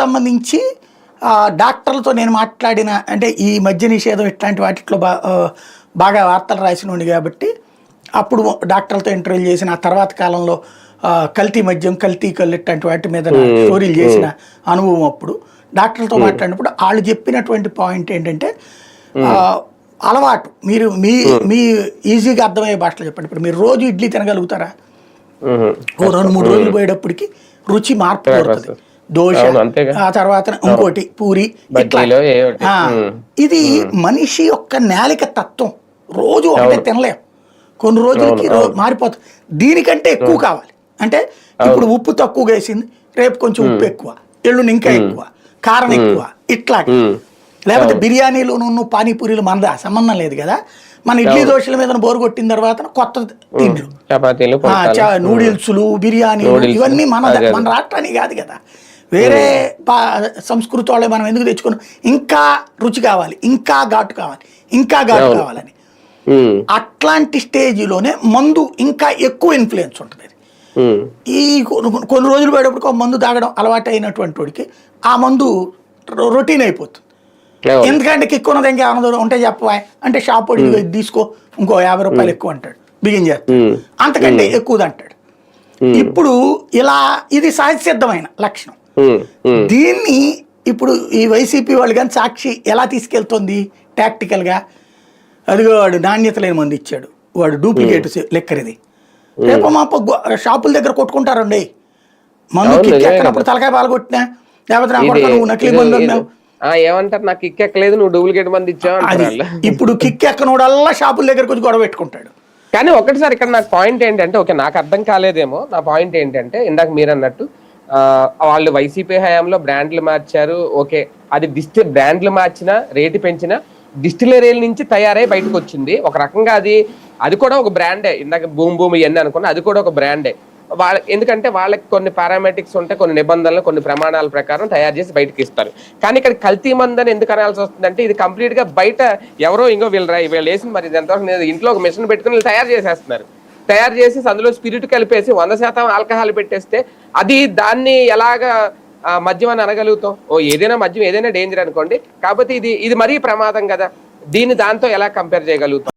సంబంధించి డాక్టర్లతో నేను మాట్లాడిన అంటే ఈ మద్య నిషేధం ఇట్లాంటి వాటిలో బా బాగా వార్తలు రాసినోండి కాబట్టి అప్పుడు డాక్టర్లతో ఇంటర్వ్యూ చేసిన ఆ తర్వాత కాలంలో కల్తీ మద్యం కల్తీ కళ్ళు ఇట్లాంటి వాటి మీద స్టోరీలు చేసిన అనుభవం అప్పుడు. డాక్టర్లతో మాట్లాడినప్పుడు వాళ్ళు చెప్పినటువంటి పాయింట్ ఏంటంటే అలవాటు. మీరు మీ మీ ఈజీగా అర్థమయ్యే భాషలో చెప్పండి. ఇప్పుడు మీరు రోజు ఇడ్లీ తినగలుగుతారా. ఓ రెండు మూడు రోజులు పోయేటప్పటికి రుచి మార్పు కోరుతుంది దోశ. ఆ తర్వాత ఇంకోటి పూరి ఇది మనిషి యొక్క నేలిక తత్వం. రోజు ఒకటే తినలేం. కొన్ని రోజులకి మారిపోతుంది దీనికంటే ఎక్కువ కావాలి. అంటే ఇప్పుడు ఉప్పు తక్కువగా వేసింది రేపు కొంచెం ఉప్పు ఎక్కువ ఎల్లుండి ఇంకా ఎక్కువ కారం ఎక్కువ ఇట్లా. లేకపోతే బిర్యానీలు నువ్వు పానీపూరీలు మనదా? సంబంధం లేదు కదా. మన ఇడ్లీ దోశల మీద బోరు కొట్టిన తర్వాత కొత్త తిండ్లు. నూడిల్స్లు బిర్యానీలు. ఇవన్నీ మన. మన రాష్ట్రానికి కాదు కదా. వేరే పా- సంస్కృతి వాళ్ళే మనం ఎందుకు తెచ్చుకున్నాం ఇంకా రుచి కావాలి ఇంకా ఘాటు కావాలి ఇంకా ఘాటు. కావాలని. అట్లాంటి స్టేజ్లోనే మందు ఇంకా ఎక్కువ ఇన్ఫ్లుయెన్స్ ఉంటుంది. ఈ కొన్ని రోజులు పోయేటప్పుడు మందు తాగడం అలవాటు అయినటువంటి వాడికి ఆ మందు రొటీన్ అయిపోతుంది. ఎందుకంటే కిక్ ఉన్నది ఇంకా ఏమన్నా ఉంటే చెప్పవా అంటే షాప్ ఇది తీసుకో ఇంకో యాభై రూపాయలు ఎక్కువ అంటాడు బిగిన్ చేస్తాడు. అంతకంటే ఎక్కువది అంటాడు ఇప్పుడు ఇలా ఇది సహజసిద్ధమైన లక్షణం. దీన్ని ఇప్పుడు ఈ వైసీపీ వాళ్ళు కానీ సాక్షి ఎలా తీసుకెళ్తుంది టాక్టికల్గా అదిగో వాడు నాణ్యత లేని మంది ఇచ్చాడు. వాడు డూప్లికేట్ లెక్కర్ ఇది రేపు మా షాపుల దగ్గర కొట్టుకుంటారండి మందు ఎక్కనప్పుడు తలకాయ పాల్గొట్టినా లేకపోతే నా ఇది- కొడుకు నువ్వు నకిలీ మందు ఏమంటారు? నాకు కిక్ ఎక్కలేదు నువ్వు డూప్లికేట్ మంది ఇచ్చావు. ఇప్పుడు కిక్ ఎక్కనోడల్లా షాపుల దగ్గరకు వచ్చి గొడవ పెట్టుకుంటాడు. కానీ ఒకటిసారి ఇక్కడ నాకు పాయింట్ ఏంటంటే ఓకే నాకు అర్థం కాలేదేమో. నా పాయింట్ ఏంటంటే ఇందాక మీరు అన్నట్టు వాళ్ళు వైసీపీ హయాంలో బ్రాండ్లు మార్చారు. ఓకే. అది డిస్టి బ్రాండ్లు మార్చినా రేటు పెంచినా డిస్టిలరీల నుంచి తయారై బయటకు వచ్చింది. ఒక రకంగా అది అది కూడా ఒక బ్రాండే. ఇందాక భూమి భూమి ఇవన్నీ అనుకున్నా అది కూడా ఒక బ్రాండే. వాళ్ళ ఎందుకంటే వాళ్ళకి కొన్ని పారామెటిక్స్ ఉంటాయి కొన్ని నిబంధనలు కొన్ని ప్రమాణాల ప్రకారం తయారు చేసి బయటకి ఇస్తారు. కానీ ఇక్కడ కల్తీ మందని ఎందుకు అనాల్సి వస్తుందంటే ఇది కంప్లీట్గా బయట ఎవరో ఇంకో వీళ్ళు రా- వీళ్ళు వేసింది మరి ఇది ఎంతవరకు ఇంట్లో ఒక మిషన్ పెట్టుకుని తయారు చేసేస్తున్నారు. తయారు చేసి అందులో స్పిరిట్ కలిపేసి వంద శాతం ఆల్కహాల్ పెట్టేస్తే అది దాన్ని ఎలాగా మద్యం అని అనగలుగుతాం? ఓ ఏదైనా మద్యం ఏదైనా డేంజర్ అనుకోండి. కాకపోతే ఇది ఇది మరీ ప్రమాదం కదా. దీన్ని దాంతో ఎలా కంపేర్ చేయగలుగుతాం?